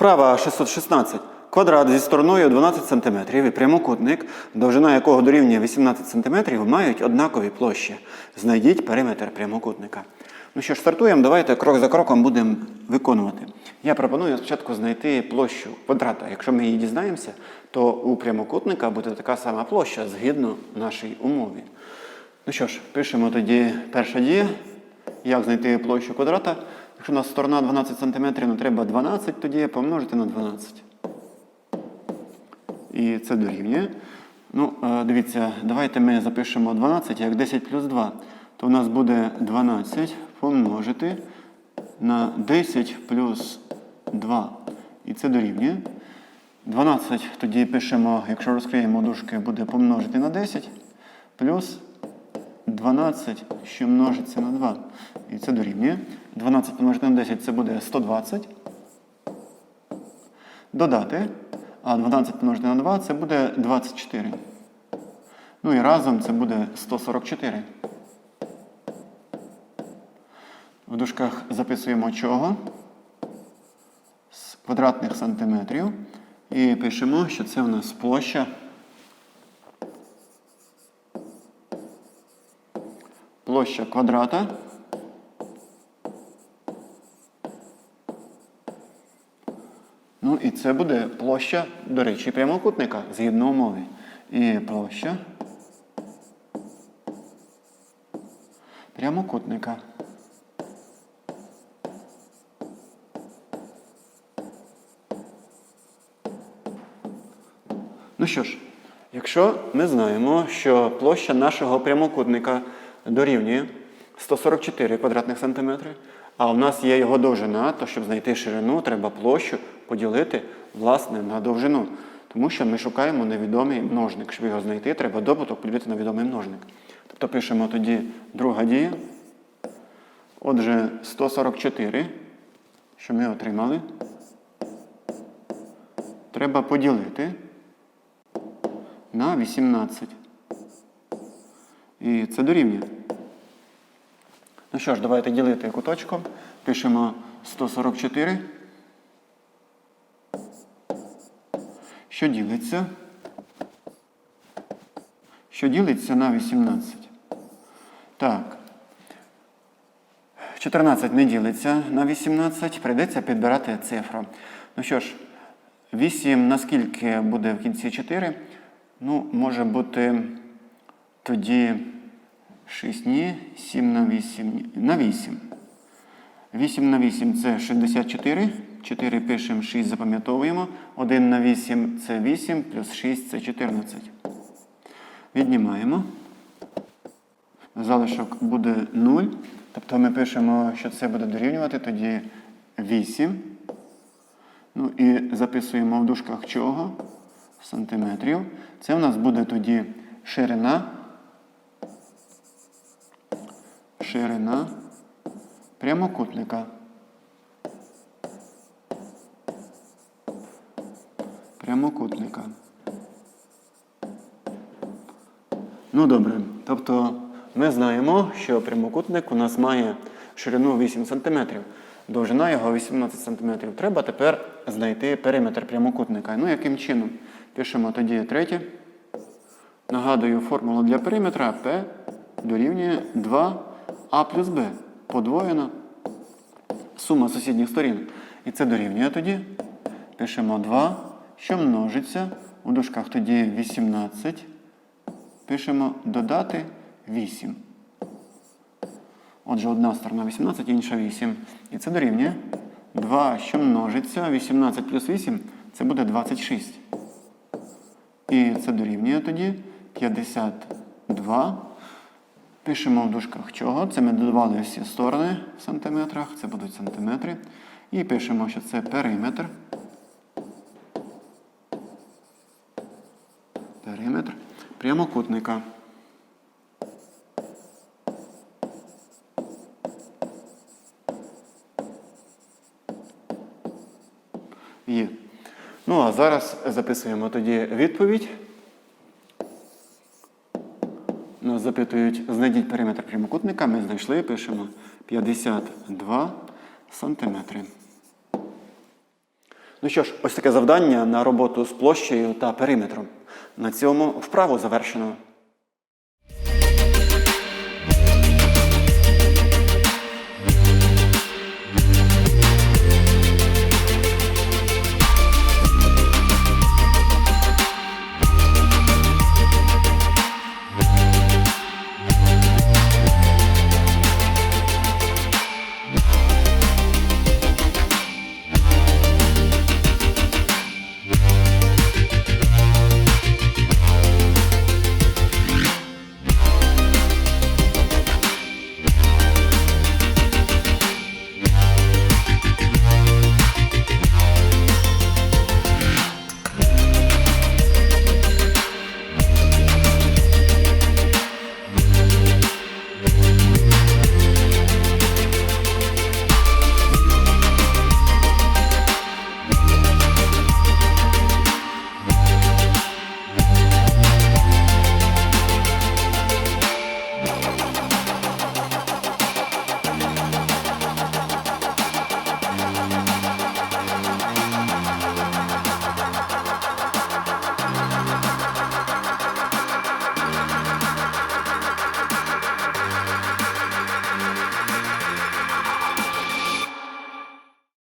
Вправа 616. Квадрат зі стороною 12 см і прямокутник, довжина якого дорівнює 18 см, мають однакові площі. Знайдіть периметр прямокутника. Ну що ж, стартуємо, давайте крок за кроком будемо виконувати. Я пропоную спочатку знайти площу квадрата. Якщо ми її дізнаємося, то у прямокутника буде така сама площа згідно нашій умові. Ну що ж, пишемо тоді перша дія. Як знайти площу квадрата? Якщо у нас сторона 12 см, ну треба 12 тоді помножити на 12. І це дорівнює. Ну, е, дивіться, давайте ми запишемо 12 як 10 плюс 2. То у нас буде 12 помножити на 10 плюс 2. І це дорівнює. 12 тоді пишемо, якщо розкриємо дужки, буде помножити на 10 плюс 12, що множиться на 2. І це дорівнює. 12 помножити на 10 це буде 120. Додати. А 12 помножити на 2 це буде 24. Ну і разом це буде 144. В дужках записуємо чого? З квадратних сантиметрів. І пишемо, що це у нас площа. Площа квадрата. І це буде площа, до речі, прямокутника згідно умови. І площа прямокутника. Ну що ж, якщо ми знаємо, що площа нашого прямокутника дорівнює 144 квадратних сантиметри, а у нас є його довжина, то щоб знайти ширину, треба площу поділити власне на довжину. Тому що ми шукаємо невідомий множник. Щоб його знайти, треба добуток поділити на відомий множник. Тобто пишемо тоді друга дія. Отже, 144, що ми отримали, треба поділити на 18. І це дорівнює. Ну що ж, давайте ділити куточком. Пишемо 144. Що ділиться? Що ділиться на 18. Так. 14 не ділиться на 18. Прийдеться підбирати цифру. Ну що ж, 8 наскільки буде в кінці 4? Ну, може бути тоді 6 ні, 7 на 8. На 8. 8 на 8 це 64. 4 пишемо, 6 запам'ятовуємо. 1 на 8 це 8, плюс 6 це 14. Віднімаємо. Залишок буде 0. Тобто ми пишемо, що це буде дорівнювати тоді 8. Ну і записуємо в дужках чого? Сантиметрів. Це у нас буде тоді ширина. Ширина прямокутника. Прямокутника. Ну добре. Тобто ми знаємо, що прямокутник у нас має ширину 8 см. Довжина його 18 см. Треба тепер знайти периметр прямокутника. Ну, яким чином? Пишемо тоді третє. Нагадую, формула для периметра P дорівнює 2А плюс Б. Подвоєна сума сусідніх сторін. І це дорівнює тоді. Пишемо 2, що множиться. У дужках тоді 18. Пишемо додати 8. Отже, одна сторона 18, інша 8. І це дорівнює 2, що множиться. 18 плюс 8 це буде 26. І це дорівнює тоді 52. Пишемо в дужках чого. Це ми додавали всі сторони в сантиметрах, це будуть сантиметри. І пишемо, що це периметр. Периметр прямокутника. Є. Ну, а зараз записуємо тоді відповідь. Нас запитують, знайдіть периметр прямокутника. Ми знайшли, пишемо 52 сантиметри. Ну що ж, ось таке завдання на роботу з площею та периметром. На цьому вправу завершено.